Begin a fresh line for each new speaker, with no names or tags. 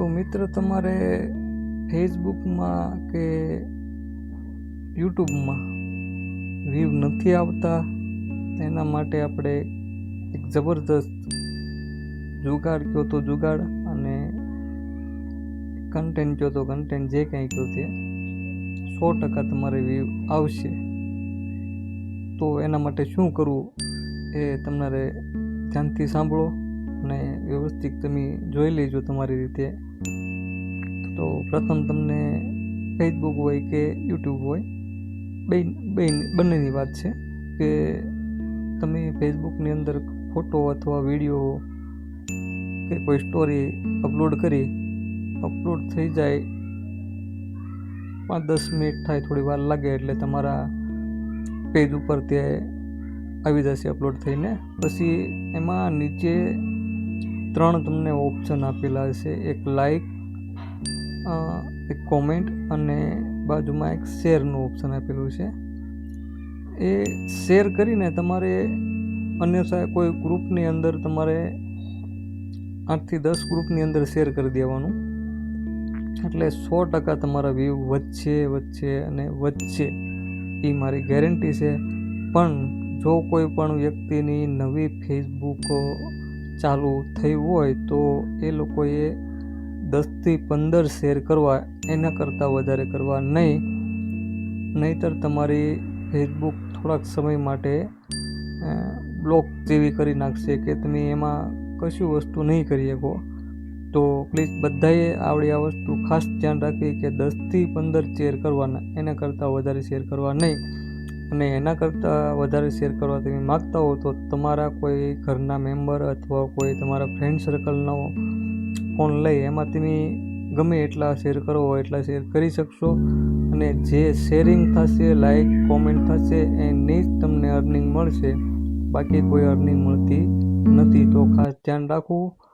તો મિત્ર તમારે ફેસબુકમાં કે યુટ્યુબમાં વ્યૂ નથી આવતા? એના માટે આપણે એક જબરદસ્ત જુગાડ કહો તો જુગાડ અને કન્ટેન્ટ કહો તો કન્ટેન્ટ જે કંઈ કહો તે સો ટકા તમારે વ્યૂ આવશે. તો એના માટે શું કરવું એ તમારે ધ્યાનથી સાંભળો. અને વ્યવસ્થિત તમે જોઈ લેજો તમારી રીતે. તો પ્રથમ તમને ફેસબુક હોય કે યુટ્યુબ હોય બે બે બંનેની વાત છે કે તમે ફેસબુકની અંદર ફોટો અથવા વીડિયો કે કોઈ સ્ટોરી અપલોડ કરી અપલોડ થઈ જાય પાંચ દસ મિનિટ થાય થોડી વાર લાગે એટલે તમારા પેજ ઉપર તે આવી જશે અપલોડ થઈને. પછી એમાં નીચે ત્રણ તમને ઓપ્શન આપેલા છે. એક લાઈક એક કોમેન્ટ અને બાજુમાં એક શેરનું ઓપ્શન આપેલું છે. એ શેર કરીને તમારે અન્ય કોઈ ગ્રુપની અંદર તમારે આઠથી દસ ગ્રુપની અંદર શેર કરી દેવાનું. એટલે સો ટકા તમારા વ્યૂ વધશે વધશે અને વધશે. એ મારી ગેરંટી છે. પણ જો કોઈ પણ વ્યક્તિની નવી ફેસબુક ચાલુ થયું હોય તો એ લોકોએ દસથી પંદર શેર કરવા, એના કરતાં વધારે કરવા નહીં. નહીંતર તમારી ફેસબુક થોડાક સમય માટે બ્લોક જેવી કરી નાખશે કે તમે એમાં કશું વસ્તુ નહીં કરી શકો. તો પ્લીઝ બધાએ આવડી આ વસ્તુ ખાસ ધ્યાન રાખવી કે દસથી પંદર શેર કરવાના, એના કરતાં વધારે શેર કરવા નહીં. અને એના કરતાં વધારે શેર કરવા તમે માગતા હો તો તમારા કોઈ ઘરના મેમ્બર અથવા કોઈ તમારા ફ્રેન્ડ સર્કલનો ફોન લઈ એમાં તમે ગમે એટલા શેર હોય એટલા શેર કરી શકશો. અને જે શેરિંગ થશે લાઈક કોમેન્ટ થશે, એની જ તમને અર્નિંગ મળશે. બાકી કોઈ અર્નિંગ મળતી નથી. તો ખાસ ધ્યાન રાખવું